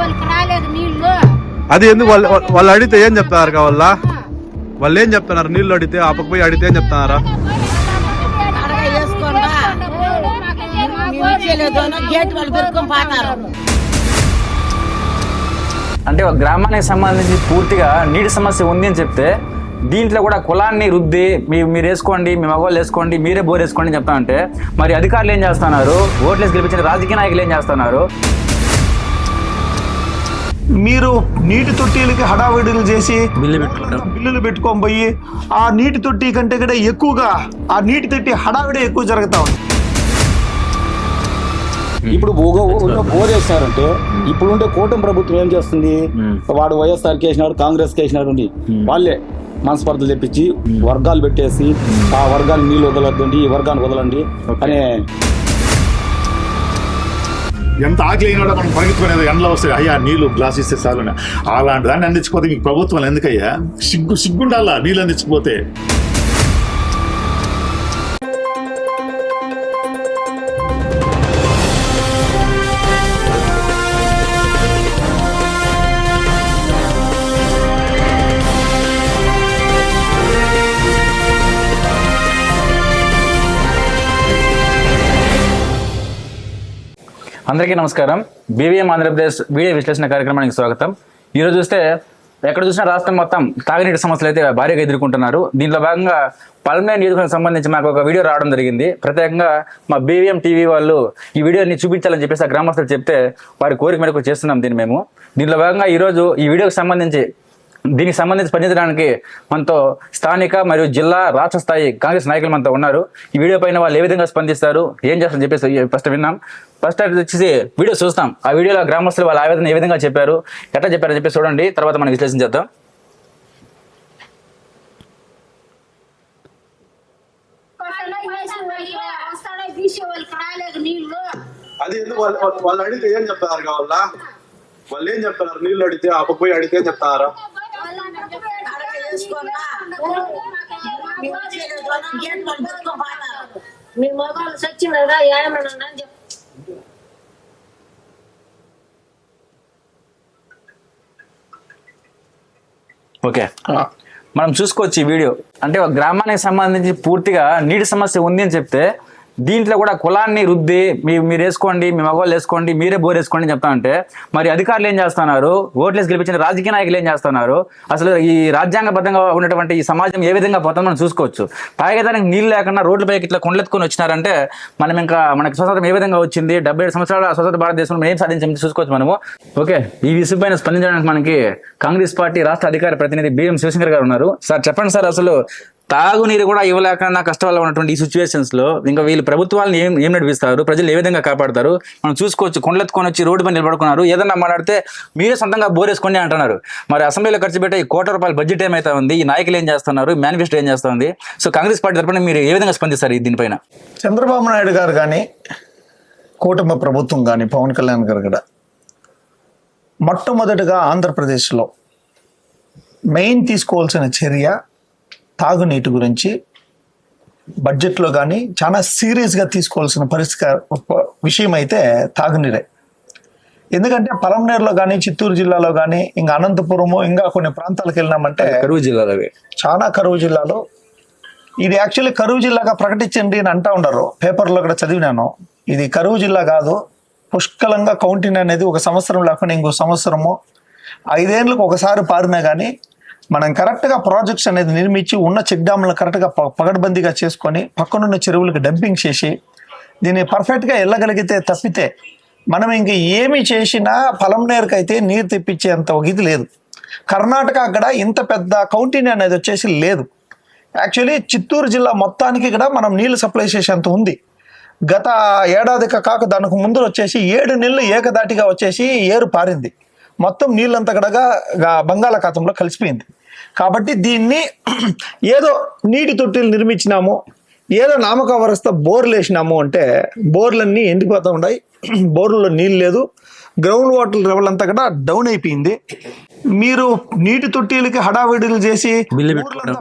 వాళ్ళకి రాలేదు నీళ్ళు అది ఎందుకు వాళ్ళు వాళ్ళు అడిగితే ఏం చెప్తున్నారు కావాలా వాళ్ళు? ఏం చెప్తున్నారు? నీళ్ళు అడిగితే ఆపకపోయి అడిగితే ఏం చెప్తున్నారా? అంటే ఒక గ్రామానికి సంబంధించి పూర్తిగా నీటి సమస్య ఉంది అని చెప్తే దీంట్లో కూడా కులాన్ని రుద్ది మీ మీరు వేసుకోండి మీ మగవాళ్ళు వేసుకోండి మీరే బోర్ వేసుకోండి అని చెప్తా అంటే మరి అధికారులు ఏం చేస్తున్నారు? ఓట్లేసి గెలిపించిన రాజకీయ నాయకులు ఏం చేస్తున్నారు? మీరు నీటి తొట్టీలకి హడావిడులు చేసి. బిల్లులు పెట్టుకొని పోయి ఆ నీటి తొట్టి కంటే కూడా ఎక్కువగా ఆ నీటి తొట్టి హడావిడే ఎక్కువ జరుగుతా ఉంది. ఇప్పుడు ఒక ఊళ్ళో బోర్ వేసినారంటే ఇప్పుడు ఉండే కూటమి ప్రభుత్వం ఏం చేస్తుంది? వాడు వైఎస్ఆర్ వేసినాడు కాంగ్రెస్ వేసినాడు అని వాళ్ళే మనస్పర్ధలు తెప్పించి వర్గాలు పెట్టేసి ఆ వర్గాలు నీళ్ళు వదలొద్దండి ఈ వర్గాన్ని వదలండి అనే ఎంత ఆకలి అయినా కూడా మనం పరిగెత్తుకునేది ఎండలో వస్తాయి అయ్యా నీళ్ళు గ్లాస్ ఇస్తే చాలు అలాంటి దాన్ని అందించకపోతే మీకు ప్రభుత్వం ఎందుకయ్యా? సిగ్గు సిగ్గుండాలా నీళ్ళు అందించకపోతే? అందరికీ నమస్కారం. బీవీఎం ఆంధ్రప్రదేశ్ వీడియో విశ్లేషణ కార్యక్రమానికి స్వాగతం. ఈరోజు చూస్తే ఎక్కడ చూసినా రాష్ట్రం మొత్తం తాగునీటి సమస్యలు అయితే భారీగా ఎదుర్కొంటున్నారు. దీంట్లో భాగంగా పల్మే నియోజకవర్గం సంబంధించి మాకు ఒక వీడియో రావడం జరిగింది. ప్రత్యేకంగా మా బీవీఎం టీవీ వాళ్ళు ఈ వీడియోని చూపించాలని చెప్పేసి ఆ గ్రామస్తులు చెప్తే వారి కోరిక మేరకు చేస్తున్నాం దీన్ని మేము. దీంట్లో భాగంగా ఈరోజు ఈ వీడియోకి సంబంధించి దీనికి సంబంధించి స్పందించడానికి మనతో స్థానిక మరియు జిల్లా రాష్ట్ర స్థాయి కాంగ్రెస్ నాయకులు మనతో ఉన్నారు. ఈ వీడియో పైన వాళ్ళు ఏ విధంగా స్పందిస్తారు ఏం చేస్తారని చెప్పేసి ఫస్ట్ విన్నాం. ఫస్ట్ వచ్చేసి వీడియో చూస్తాం. ఆ వీడియోలో గ్రామస్తులు వాళ్ళ ఆవేదన ఏ విధంగా చెప్పారు ఎట్లా చెప్పారని చెప్పేసి చూడండి. తర్వాత మనం విశ్లేషించేద్దాం అది ఎందుకు వాళ్ళు వాళ్ళు అడిగితే ఏం చెప్తారు కావాలా? వాళ్ళు ఏం చెప్తున్నారు? నీళ్ళు అడిగితే అప్పపోయి అడిగితే ఏం చెప్తున్నారా మీ ఏమన్నా అని చెప్పి ఓకే మనం చూసుకోవచ్చు ఈ వీడియో. అంటే ఒక గ్రామానికి సంబంధించి పూర్తిగా నీటి సమస్య ఉంది అని చెప్తే దీంట్లో కూడా కులాన్ని రుద్ది మీ మీరు వేసుకోండి మీ మగవాళ్ళు వేసుకోండి మీరే బోర్ వేసుకోండి అని చెప్తా అంటే మరి అధికారులు ఏం చేస్తున్నారు? ఓట్లేసి గెలిపించిన రాజకీయ నాయకులు ఏం చేస్తున్నారు? అసలు ఈ రాజ్యాంగబద్ధంగా ఉన్నటువంటి ఈ సమాజం ఏ విధంగా పోతుందో మనం చూసుకోవచ్చు. తాగేదానికి నీళ్ళు లేకుండా రోడ్లపైకి ఇట్లా కొండెత్తుకొని వచ్చినారంటే మనం ఇంకా మనకి స్వతంత్రం ఏ విధంగా వచ్చింది? డెబ్బై ఏడు సంవత్సరాల స్వతంత్ర భారతదేశంలో ఏం సాధించామని చూసుకోవచ్చు మనము. ఓకే ఈ విషయం పైన స్పందించడానికి మనకి కాంగ్రెస్ పార్టీ రాష్ట్ర అధికార ప్రతినిధి బిఎం శివశంకర్ గారు ఉన్నారు. సార్ చెప్పండి సార్ అసలు తాగునీరు కూడా ఇవ్వలేకుండా కష్టాల్లో ఉన్నటువంటి ఈ సిచ్యువేషన్స్లో ఇంకా వీళ్ళు ప్రభుత్వాలను ఏం ఏం నడిపిస్తారు? ప్రజలు ఏ విధంగా కాపాడతారు? మనం చూసుకోవచ్చు కొండెత్తుకొని వచ్చి రోడ్డు పైన నిలబడుకున్నారు. ఏదన్నా మాట్లాడితే మీరే సొంతంగా బోరేసుకోండి అంటున్నారు. మరి అసెంబ్లీలో ఖర్చు పెట్టే ఈ కోటి రూపాయల బడ్జెట్ ఏమైతే ఉంది? ఈ నాయకులు ఏం చేస్తున్నారు? మేనిఫెస్టో ఏం చేస్తుంది? సో కాంగ్రెస్ పార్టీ తరపున మీరు ఏ విధంగా స్పందిస్తారు దీనిపైన? చంద్రబాబు నాయుడు గారు కానీ కూటమి ప్రభుత్వం కానీ పవన్ కళ్యాణ్ గారు కూడా మొట్టమొదటిగా ఆంధ్రప్రదేశ్లో మెయిన్ తీసుకోవాల్సిన చర్య తాగునీటి గురించి బడ్జెట్లో కానీ చాలా సీరియస్గా తీసుకోవాల్సిన పరిష్కార విషయం అయితే తాగునీరే. ఎందుకంటే పలంనేరులో కానీ చిత్తూరు జిల్లాలో కానీ ఇంకా అనంతపురము ఇంకా కొన్ని ప్రాంతాలకు వెళ్ళినామంటే కరువు జిల్లాలో చాలా కరువు జిల్లాలో. ఇది యాక్చువల్లీ కరువు జిల్లాగా ప్రకటించండి అని అంటా ఉండరు. పేపర్లో కూడా చదివినాను. ఇది కరువు జిల్లా కాదు. పుష్కలంగా కౌంటింగ్ అనేది ఒక సంవత్సరం లేకుండా ఇంకో సంవత్సరము ఐదేళ్ళకు ఒకసారి పారినా కానీ మనం కరెక్ట్గా ప్రాజెక్ట్స్ అనేది నిర్మించి ఉన్న చెక్ డ్యామ్లను కరెక్ట్గా పగడబందీగా చేసుకొని పక్కనున్న చెరువులకు డంపింగ్ చేసి దీన్ని పర్ఫెక్ట్గా వెళ్ళగలిగితే తప్పితే మనం ఇంక ఏమి చేసినా పొలంనేరుకు అయితే నీరు తెప్పించేంత ఇది లేదు. కర్ణాటక అక్కడ ఇంత పెద్ద కౌంటీని అనేది వచ్చేసి లేదు. యాక్చువల్లీ చిత్తూరు జిల్లా మొత్తానికి కూడా మనం నీళ్ళు సప్లై చేసేంత ఉంది. గత ఏడాది కాక దానికి ముందు వచ్చేసి ఏడు నెలలు ఏకదాటిగా వచ్చేసి ఏరు పారింది. మొత్తం నీళ్ళంతా కూడా గా- బంగాళాఖాతంలో కలిసిపోయింది. కాబట్టి దీన్ని ఏదో నీటి తొట్టిలు నిర్మించినాము ఏదో నామకవరస్త బోర్లు వేసినాము అంటే బోర్లన్నీ ఎండిపోతూ ఉన్నాయి? బోర్లలో నీళ్ళు లేదు గ్రౌండ్ వాటర్ లెవెల్ అంతా కూడా డౌన్ అయిపోయింది. మీరు నీటి తొట్టీలకి హడావిడులు చేసి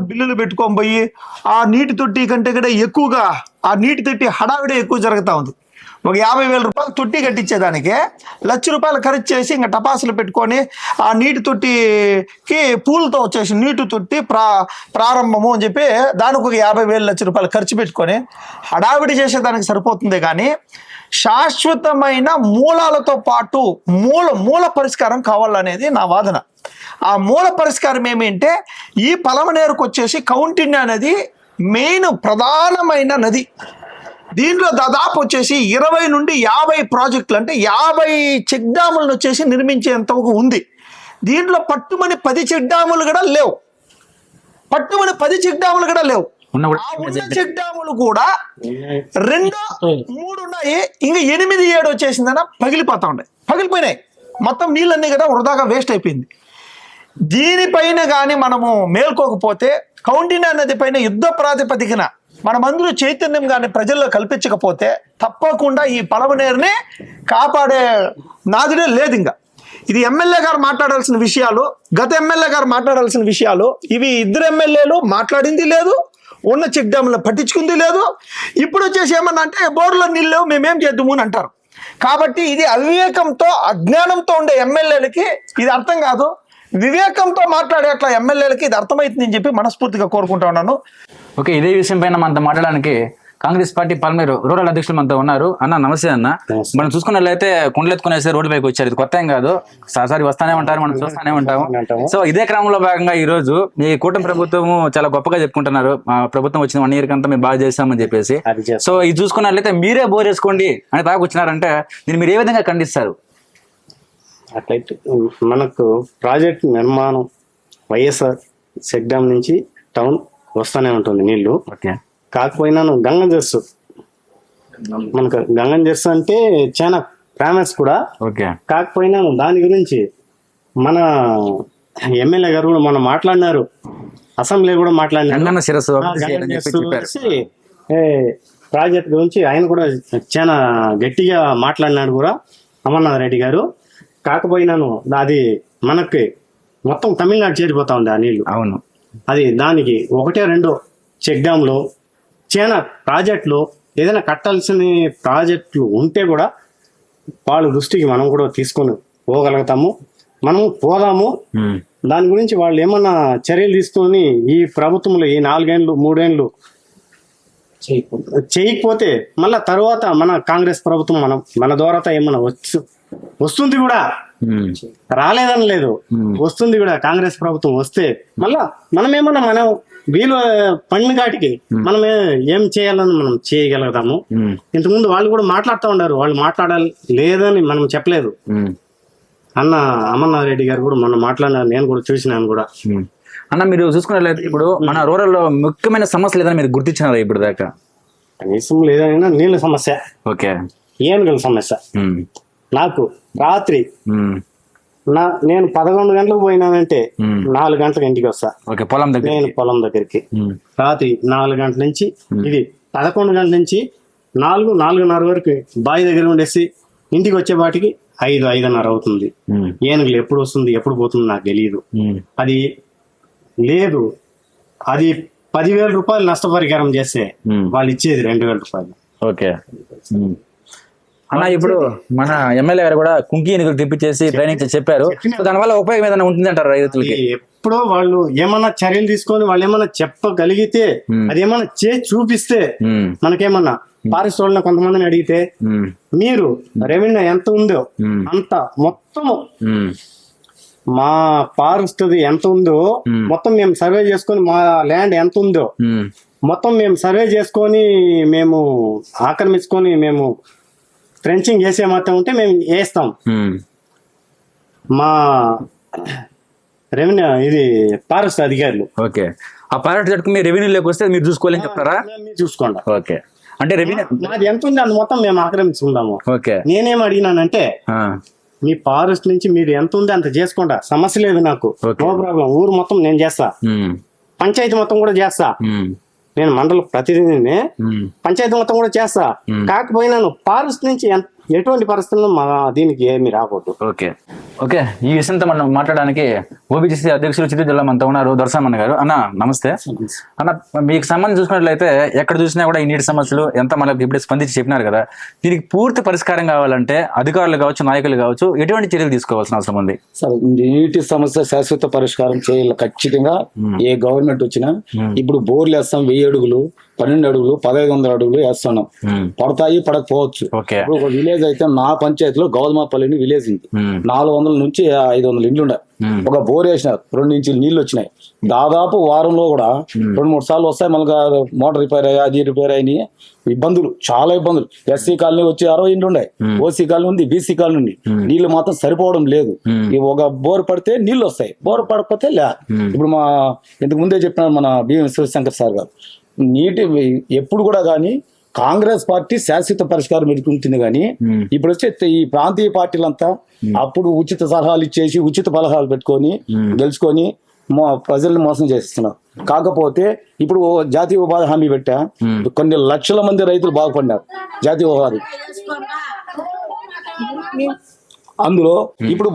బిల్లులు పెట్టుకొని పోయి ఆ నీటి తొట్టి కంటే కూడా ఎక్కువగా ఆ నీటి తొట్టి హడావిడే ఎక్కువ జరుగుతూ ఉంది. ఒక యాభై వేల రూపాయలు తొట్టి కట్టించేదానికి లక్ష రూపాయలు ఖర్చు చేసి ఇంకా టపాసులు పెట్టుకొని ఆ నీటి తొట్టికి పూలతో వచ్చేసి నీటి తొట్టి ప్రా ప్రారంభము అని చెప్పి దానికి ఒక యాభై వేలు లక్ష రూపాయలు ఖర్చు పెట్టుకొని హడావిడి చేసేదానికి సరిపోతుంది కానీ శాశ్వతమైన మూలాలతో పాటు మూల మూల పరిష్కారం కావాలనేది నా వాదన. ఆ మూల పరిష్కారం ఏమిటంటే ఈ పలమనేరుకు వచ్చేసి కౌంటిన్య అనేది మెయిన్ ప్రధానమైన నది. దీంట్లో దాదాపు వచ్చేసి ఇరవై నుండి యాభై ప్రాజెక్టులు అంటే యాభై చెక్ డ్యాములను వచ్చేసి నిర్మించేంత ఉంది. దీంట్లో పట్టుమని పది చెక్ డ్యాములు కూడా లేవు. పట్టుమని పది చెక్ డ్యాములు కూడా లేవు చెక్ డ్యాములు కూడా రెండు మూడు ఉన్నాయి. ఇంకా ఎనిమిది ఏడు వచ్చేసిందన పగిలిపోతా ఉన్నాయి. పగిలిపోయినాయి. మొత్తం నీళ్ళన్నీ కూడా వృధాగా వేస్ట్ అయిపోయింది. దీనిపైన కానీ మనము మేల్కోకపోతే కౌంటిన్య నది పైన యుద్ధ ప్రాతిపదికన మనమందరూ చైతన్యం కానీ ప్రజల్లో కల్పించకపోతే తప్పకుండా ఈ పలవనేరుని కాపాడే నాదుడే లేదు ఇంకా ఇది ఎమ్మెల్యే గారు మాట్లాడాల్సిన విషయాలు గత ఎమ్మెల్యే గారు మాట్లాడాల్సిన విషయాలు ఇవి ఇద్దరు ఎమ్మెల్యేలు మాట్లాడింది లేదు ఉన్న చెక్ డ్యామ్లో పట్టించుకుంది లేదు. ఇప్పుడు వచ్చేసి ఏమన్నా అంటే బోర్లో నీళ్ళు మేమేం చేద్దాము అని అంటారు. కాబట్టి ఇది అవివేకంతో అజ్ఞానంతో ఉండే ఎమ్మెల్యేలకి ఇది అర్థం కాదు. వివేకంతో మాట్లాడే అట్లా ఎమ్మెల్యేలకి ఇది అర్థమవుతుందని చెప్పి మనస్ఫూర్తిగా కోరుకుంటా ఉన్నాను. ఓకే ఇదే విషయం పైన మనతో మాట్లాడడానికి కాంగ్రెస్ పార్టీ పల్మేరు రూరల్ అధ్యక్షులు మనతో ఉన్నారు. అన్న నమస్తే అన్న. మనం చూసుకున్నట్లయితే కుండలెత్తుకునేసి రోడ్డు పైకి వచ్చారు. ఇది కొత్త ఏం కాదు. సారి వస్తానే ఉంటారు మనం చూస్తానే ఉంటాము. సో ఇదే క్రమంలో భాగంగా ఈ రోజు మీ కూటమి ప్రభుత్వం చాలా గొప్పగా చెప్పుకుంటున్నారు. మా ప్రభుత్వం వచ్చిన వన్ ఇయర్ కంతా మేము బాగా చేస్తామని చెప్పేసి. సో ఇది చూసుకున్నట్లయితే మీరే బోర్ వేసుకోండి అని తాగు వచ్చినారంటే దీన్ని మీరు ఏ విధంగా ఖండిస్తారు? అట్లయితే మనకు ప్రాజెక్ట్ నిర్మాణం వైఎస్ఆర్ డ్యామ్ నుంచి టౌన్ వస్తూనే ఉంటుంది నీళ్ళు. ఓకే. కాకపోయినా గంగం జర్సు మనకు గంగం జర్సు అంటే చాలా ఫేమస్ కూడా. ఓకే. కాకపోయినా దాని గురించి మన ఎమ్మెల్యే గారు కూడా మనం మాట్లాడినారు. అసెంబ్లీ కూడా మాట్లాడినారు. ప్రాజెక్ట్ గురించి ఆయన కూడా చాలా గట్టిగా మాట్లాడినాడు కూడా అమర్నాథ్ రెడ్డి గారు. కాకపోయినాను అది మనకి మొత్తం తమిళనాడు చేరిపోతా ఉంది ఆ నీళ్ళు. అవును. అది దానికి ఒకటే రెండో చెక్ డ్యామ్లో చాలా ప్రాజెక్టులు ఏదైనా కట్టాల్సిన ప్రాజెక్టులు ఉంటే కూడా వాళ్ళ దృష్టికి మనం కూడా తీసుకొని పోగలుగుతాము మనం పోదాము. దాని గురించి వాళ్ళు ఏమన్నా చర్యలు తీసుకొని ఈ ప్రభుత్వంలో ఈ నాలుగేండ్లు మూడేండ్లు చేయకపోతే మళ్ళా తర్వాత మన కాంగ్రెస్ ప్రభుత్వం మనం మన ద్వారా ఏమన్నా వచ్చు వస్తుంది కూడా. రాలేదని లేదు. వస్తుంది కూడా కాంగ్రెస్ ప్రభుత్వం వస్తే. మళ్ళా మనం ఏమన్నా మనం వీలు పండుగ కాటికి మనం ఏ- చేయాలని మనం చేయగలుగుతాము. ఇంతకుముందు వాళ్ళు కూడా మాట్లాడుతూ ఉన్నారు వాళ్ళు మాట్లాడాలి లేదని మనం చెప్పలేదు. అన్న అమర్నాథ్ రెడ్డి గారు కూడా మొన్న మాట్లాడినారు. నేను కూడా చూసినాను కూడా. అన్న మీరు చూసుకున్నట్లయితే ఇప్పుడు మన రూరల్లో ముఖ్యమైన సమస్యలు ఏదైనా మీరు గుర్తించినారా ఇప్పుడు దాకా? కనీసం లేదైనా నీళ్ళ సమస్య. ఓకే. ఏనుగల సమస్య. నాకు రాత్రి. నా నేను పదకొండు గంటలకు పోయినానంటే. నాలుగు గంటలకు ఇంటికి వస్తా ఓకే పొలం దగ్గర నేను పొలం దగ్గరికి. రాత్రి నాలుగు గంటల నుంచి ఇది పదకొండు గంటల నుంచి నాలుగు నాలుగున్నర వరకు బావి దగ్గర ఉండేసి ఇంటికి వచ్చేపాటికి ఐదు ఐదున్నర అవుతుంది. ఏనుగులు ఎప్పుడు వస్తుంది ఎప్పుడు పోతుంది నాకు తెలియదు. అది లేదు అది పదివేల రూపాయలు నష్టపరిహారం చేస్తే. వాళ్ళు ఇచ్చేది రెండు వేల రూపాయలు ఓకే. అన్న ఇప్పుడు మన ఎమ్మెల్యే గారు కూడా కుంకి ఎన్నికలు తెప్పించేసి ట్రైనింగ్ చెప్పారు దానివల్ల ఉపయోగం ఏదైనా ఉంటుంది అంటారు రైతులకి ఎప్పుడో వాళ్ళు ఏమన్నా చర్యలు తీసుకొని వాళ్ళు ఏమన్నా చెప్పగలిగితే. అది ఏమన్నా చేసి చూపిస్తే. మనకేమన్నా వాళ్ళని కొంతమందిని అడిగితే. మీరు రెవెన్యూ ఎంత ఉందో. అంత మొత్తము. మా ఫారెస్ట్ ఎంత ఉందో. మొత్తం మేము సర్వే చేసుకొని మా ల్యాండ్ ఎంత ఉందో. మొత్తం మేము సర్వే చేసుకొని మేము ఆక్రమించుకొని మేము ట్రెంచింగ్ చేసే మాత్రం ఉంటే మేము వేస్తాం. మా రెవెన్యూ ఇది ఫారెస్ట్ అధికారులు. ఓకే. ఆ పైలట్ జట్టుకు మీరు రెవెన్యూలోకి వస్తే మీరు చూసుకోవాలని చెప్తారా? చూసుకోండి. ఓకే. అంటే రెవెన్యూ మాది ఎంత ఉంది? అది మొత్తం మేము ఆక్రమించుకుందాము. ఓకే. నేనేం అడిగినానంటే. మీ ఫారెస్ట్ నుంచి మీరు ఎంత ఉంది అంత చేసుకోండి. సమస్య లేదు నాకు. No problem. ఊరు మొత్తం నేను చేస్తా. పంచాయతీ మొత్తం కూడా చేస్తా. నేను మండల ప్రతినిధిని. పంచాయతీ మొత్తం కూడా చేస్తా. కాకపోయినాను ఫారెస్ట్ నుంచి ఎంత ఎటువంటి పరిస్థితుల్లో మన దీనికి ఏమి రాకూడదు. ఓకే. ఓకే ఈ విషయంతో మనం మాట్లాడడానికి ఓబీసీ అధ్యక్షులు చిత్తూరు జిల్లా మనతో ఉన్నారు దొరసామన్న గారు. అన్న నమస్తే. అన్న మీకు సంబంధం చూసుకున్నట్లయితే ఎక్కడ చూసినా కూడా ఈ నీటి సమస్యలు ఎంత మనకు ఇప్పుడు స్పందించి చెప్పినారు కదా. దీనికి పూర్తి పరిష్కారం కావాలంటే అధికారులు కావచ్చు నాయకులు కావచ్చు ఎటువంటి చర్యలు తీసుకోవాల్సిన అవసరం ఉంది? సరే నీటి సమస్య శాశ్వత పరిష్కారం చేయాలి ఖచ్చితంగా. ఏ గవర్నమెంట్ వచ్చినా ఇప్పుడు బోర్లు వేస్తాం వెయ్యి అడుగులు. పన్నెండు అడుగులు పదహైదు వందల అడుగులు వేస్తున్నాం. పడతాయి పడకపోవచ్చు. ఇప్పుడు ఒక విలేజ్ అయితే నా పంచాయతీలో గౌదమాపల్లి అని విలేజ్ ఉంది. నాలుగు వందల నుంచి ఐదు వందల ఇండ్లు ఉన్నాయి. ఒక బోర్ వేసినారు. రెండు ఇంచులు నీళ్ళు వచ్చినాయి. దాదాపు వారంలో కూడా రెండు మూడు సార్లు వస్తాయి. మళ్ళీ మోటార్ రిపేర్ అయ్యా అది రిపేర్ అయినాయి. ఇబ్బందులు చాలా ఇబ్బందులు. ఎస్సీ కాలనీ వచ్చి అరవై ఇండ్లు ఉన్నాయి. ఓసీ కాలనీ ఉంది బీసీ కాలనీ ఉంది. నీళ్ళు మాత్రం సరిపోవడం లేదు. ఒక బోర్ పడితే నీళ్ళు వస్తాయి. బోర్ పడకపోతే లే. ఇప్పుడు మా ఇంతకు ముందే చెప్పినారు మన బిఎం శివశంకర్ సార్ గారు. నీటి ఎప్పుడు కూడా కానీ కాంగ్రెస్ పార్టీ శాశ్వత పరిష్కారం ఎదుర్కొంటుంది కానీ ఇప్పుడు వచ్చే ఈ ప్రాంతీయ పార్టీలంతా అప్పుడు ఉచిత సలహాలు ఇచ్చేసి ఉచిత పలహాలు పెట్టుకొని గెలుచుకొని మో ప్రజల్ని మోసం చేస్తున్నారు. కాకపోతే ఇప్పుడు ఓ జాతీయ ఉపాధి హామీ పెట్టా. కొన్ని లక్షల మంది రైతులు బాగుపడినారు జాతీయ ఉపాధి. అందులో ఇప్పుడు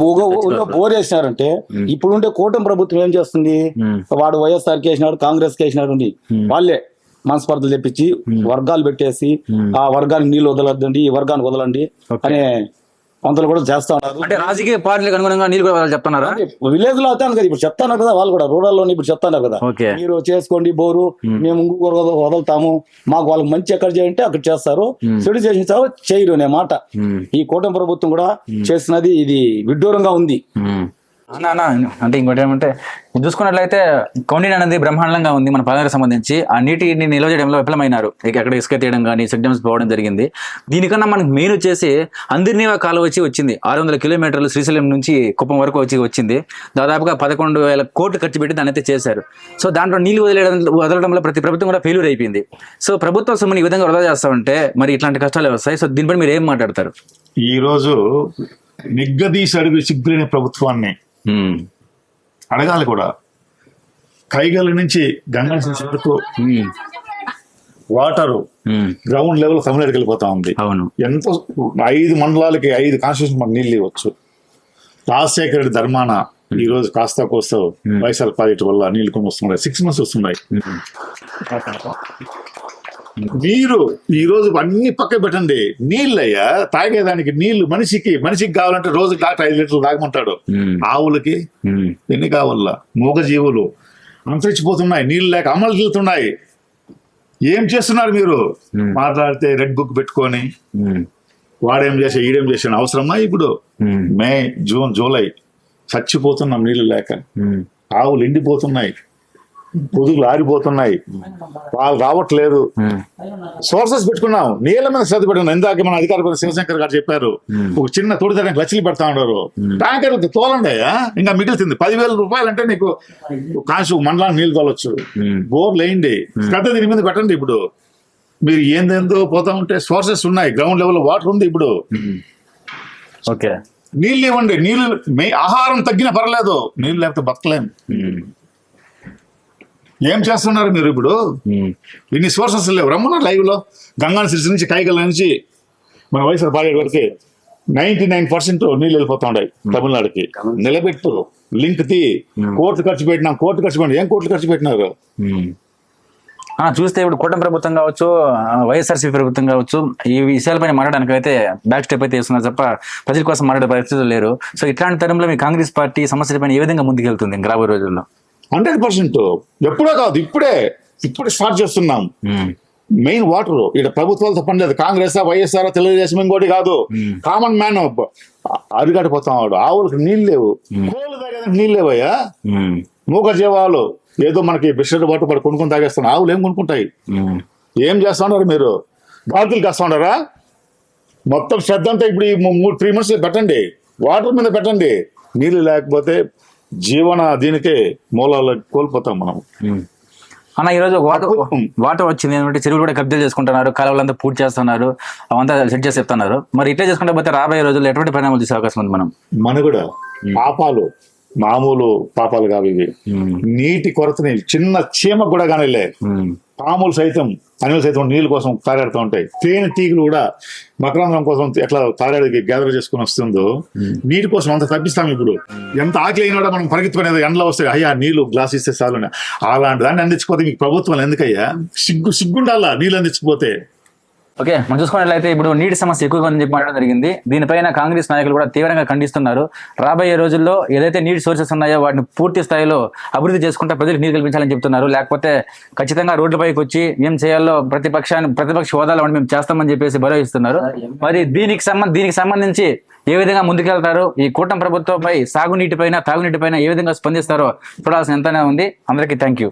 బోర్ వేసినారంటే ఇప్పుడు ఉండే కూటమి ప్రభుత్వం ఏం చేస్తుంది? వాడు వైఎస్ఆర్ వేసినాడు కాంగ్రెస్ వేసినాడు అని వాళ్ళే మనస్పర్ధలు తెప్పించి వర్గాలు పెట్టేసి ఆ వర్గానికి నీళ్ళు వదలొద్దండి ఈ వర్గానికి వదలండి అనే వంతలు కూడా చేస్తా ఉన్నారు. అంటే రాజకీయ పార్టీలకు అనుగుణంగా నీళ్ళు కూడా వాళ్ళు చెప్తున్నారా? విలేజ్లో అవుతాను కదా ఇప్పుడు చెప్తాను కదా వాళ్ళు కూడా రూరల్లో ఇప్పుడు చెప్తాను కదా. మీరు చేసుకోండి బోరు మేము. ఇంకొకరు వద- వదులుతాము. మాకు వాళ్ళకి మంచి ఎక్కడ చేయంటే అక్కడ చేస్తారు. చెడు చేసిన చేయరు అనే మాట. ఈ కూటమి ప్రభుత్వం కూడా చేసినది ఇది విడ్డూరంగా ఉంది. అన్న అంటే ఇంకోటి ఏమంటే చూసుకున్నట్లయితే కౌండిన్ అనేది బ్రహ్మాండంగా ఉంది మన పాలనకు సంబంధించి. ఆ నీటిని నిల్వ చేయడంలో విఫలమైనారు. ఇక అక్కడ ఇసుక తీయడం కానీ సిగ్నల్స్ పోవడం జరిగింది. దీనికన్నా మనకు మెయిన్ వచ్చేసి అందరినీవా కాలువ వచ్చి వచ్చింది. ఆరు వందల కిలోమీటర్లు శ్రీశైలం నుంచి కుప్పం వరకు వచ్చి వచ్చింది. దాదాపుగా పదకొండు వేల కోట్లు ఖర్చు పెట్టి దాన్ని అయితే చేశారు. సో దాంట్లో నీళ్ళు వదిలేయడం వదలడంలో ప్రతి ప్రభుత్వం కూడా ఫెయిల్యూర్ అయిపోయింది. సో ప్రభుత్వ సొమ్ముని ఈ విధంగా వృధా చేస్తా ఉంటే మరి ఇట్లాంటి కష్టాలు వస్తాయి. సో దీనిపై మీరు ఏం మాట్లాడతారు? ఈ రోజు నిగ్గదీసి అడుగు సిగ్గులేని ప్రభుత్వాన్ని అడగాలి కూడా. కైగల నుంచి గంగా వరకు. వాటరు. గ్రౌండ్ లెవెల్ తమిళనాడుకి వెళ్ళిపోతా ఉంది. అవును. ఎంతో ఐదు మండలాలకి ఐదు కాన్స్టిట్యూషన్ మనకు నీళ్ళు ఇవ్వచ్చు. రాజశేఖర రెడ్డి ధర్మాన ఈ రోజు కాస్త కోస్తా వైఎస్ఆర్ ప్రాజెక్టు వల్ల నీళ్ళు కొన్ని వస్తున్నాయి సిక్స్ మంత్స్ వస్తున్నాయి. మీరు ఈ రోజు అన్ని పక్క పెట్టండి నీళ్ళయ్యా తాగేదానికి నీళ్ళు మనిషికి మనిషికి కావాలంటే రోజుకి డాక్టర్ ఐదు లీటర్లు తాగమంటాడు. ఆవులకి. ఎన్ని కావాల మూగజీవులు అంతరించిపోతున్నాయి నీళ్ళు లేక అమలు వెళ్తున్నాయి ఏం చేస్తున్నారు మీరు మాట్లాడితే రెడ్ బుక్ పెట్టుకొని. వాడేం చేసా ఈడేం చేసాను అవసరమా ఇప్పుడు. మే జూన్ జూలై చచ్చిపోతున్నాం నీళ్ళు లేక. ఆవులు ఎండిపోతున్నాయి పొదుగులు ఆరిపోతున్నాయి. వాళ్ళు రావట్లేదు. సోర్సెస్ పెట్టుకున్నాం. నీళ్ళ మీద శ్రద్ధ పెట్టుకున్నాం. ఇందాక మన అధికార శివశంకర్ గారు చెప్పారు. ఒక చిన్న తోడుదడానికి లక్షలు పెడతా ఉన్నారు. ట్యాంకర్లకు తోలండి అయ్యా. ఇంకా మిగులుతుంది పదివేల రూపాయలు అంటే నీకు కాసు మండలానికి నీళ్ళు తోలొచ్చు. బోర్లు వేయండి. శ్రద్ధ దీని మీద పెట్టండి ఇప్పుడు. మీరు ఏందేందో పోతా ఉంటే సోర్సెస్ ఉన్నాయి. గ్రౌండ్ లెవెల్ వాటర్ ఉంది ఇప్పుడు. ఓకే నీళ్ళు ఇవ్వండి. నీళ్ళు మే- ఆహారం తగ్గిన పర్లేదు. నీళ్ళు లేకపోతే బతకలేం. మ్మ్. ఏం చేస్తున్నారు మీరు ఇప్పుడు. ఇన్ని సోర్సెస్ లేవు. రమ్మన్నారు లైవ్లో. గంగా సిరిసి నుంచి కైగల నుంచి మన వైఎస్ఆర్ పాడేటి వరకు నైన్టీ నైన్ పర్సెంట్ నీళ్ళు వెళ్ళిపోతా ఉన్నాయి తమిళనాడుకి. నిలబెట్టు లింక్ తీ. కోట్లు ఖర్చు పెట్టినాం కోట్లు ఖర్చు పెట్టినా. ఏం కోట్లు ఖర్చు పెట్టినారు? చూస్తే ఇప్పుడు కూటమి ప్రభుత్వం కావచ్చు ఆ, వైఎస్ఆర్సీపీ ప్రభుత్వం కావచ్చు ఈ విషయాలపైన మాట్లాడడానికి అయితే బ్యాక్ స్టెప్ అయితే వేస్తున్నారు తప్ప ప్రజల కోసం మాట్లాడే పరిస్థితులు లేరు. సో ఇట్లాంటి తరంలో మీ కాంగ్రెస్ పార్టీ సమస్యలపైన ఏ విధంగా ముందుకెళ్తుంది ఇంకా రాబోయే రోజుల్లో? Hundred percent. ఎప్పుడో కాదు ఇప్పుడే ఇప్పుడే స్టార్ట్ చేస్తున్నాం. మెయిన్ వాటర్ ఇక్కడ ప్రభుత్వాలతో పని లేదు. కాంగ్రెస్ తెలుగుదేశం తెలుగుదేశం ఇంకోటి కాదు. కామన్ మ్యాన్ అరిగడిపోతాం ఆవులకు నీళ్ళు లేవు. కోళ్ళు తాగేదానికి నీళ్ళు లేవయ్యా. మూగ జీవాలు ఏదో మనకి బిస్కెట్ బాటు పడి కొనుక్కొని తాగేస్తాను ఆవులు ఏం కొనుక్కుంటాయి. ఏం చేస్తా ఉన్నారు మీరు? గాజులు కాస్తా ఉన్నారా మొత్తం శ్రద్ధ అంతా ఇప్పుడు మూడు త్రీ మంత్స్ పెట్టండి. వాటర్ మీద పెట్టండి. నీళ్ళు లేకపోతే జీవన దీనికే మూలాలు కోల్పోతాం మనం. అన్న ఈరోజు వాటర్ వాటర్ వచ్చింది ఏంటంటే చెరువులు కూడా కబ్జాలు చేసుకుంటున్నారు కాలువలంతా పూర్తి చేస్తున్నారు అవంతా సెట్ చేసి చెప్తున్నారు. మరి ఇట్లా చేసుకుంటే పోతే రాబోయే రోజుల్లో ఎటువంటి పరిణామాలు చూసే అవకాశం ఉంది మనం? మనుగడ పాపాలు మామూలు పాపాలు కావు ఇవి. నీటి కొరతని చిన్న చీమ కూడా కానిలే. పాములు సైతం అనిమల్స్ అయితే నీళ్ళ కోసం తారాడుతూ ఉంటాయి. తేనె తీగలు కూడా మకరందం కోసం ఎట్లా తారాడికి గ్యాదర్ చేసుకుని వస్తుందో నీటి కోసం అంత తప్పిస్తాం ఇప్పుడు. ఎంత ఆకలి అయినా కూడా మనం పరిగెత్తుకునేది ఎండలో వస్తాయి అయ్యా నీళ్ళు గ్లాస్ ఇస్తే చాలు. అలాంటి దాన్ని అందించకపోతే మీకు ప్రభుత్వం ఎందుకయ్యా? సిగ్గు సిగ్గుండాలా నీళ్ళు అందించకపోతే? ఓకే మనం చూసుకున్నట్లయితే ఇప్పుడు నీటి సమస్య ఎక్కువగా ఉందని చెప్పి మాట్లాడడం జరిగింది. దీనిపైన కాంగ్రెస్ నాయకులు కూడా తీవ్రంగా ఖండిస్తున్నారు. రాబోయే రోజుల్లో ఏదైతే నీటి సోర్సెస్ ఉన్నాయో వాటిని పూర్తి స్థాయిలో అభివృద్ధి చేసుకుంటే ప్రజలకు నీరు కల్పించాలని చెప్తున్నారు. లేకపోతే ఖచ్చితంగా రోడ్లపైకి వచ్చి ఏం చేయాలో ప్రతిపక్షాన్ని ప్రతిపక్ష హోదాలో ఉండి మేము చేస్తామని చెప్పేసి భరోసా ఇస్తున్నారు మరి దీనికి సంబంధ దీనికి సంబంధించి ఏ విధంగా ముందుకెళ్తారు? ఈ కూటమి ప్రభుత్వంపై సాగునీటిపైన తాగునీటిపైన ఏ విధంగా స్పందిస్తారో చూడాల్సిన ఎంతనే ఉంది. అందరికీ థ్యాంక్ యూ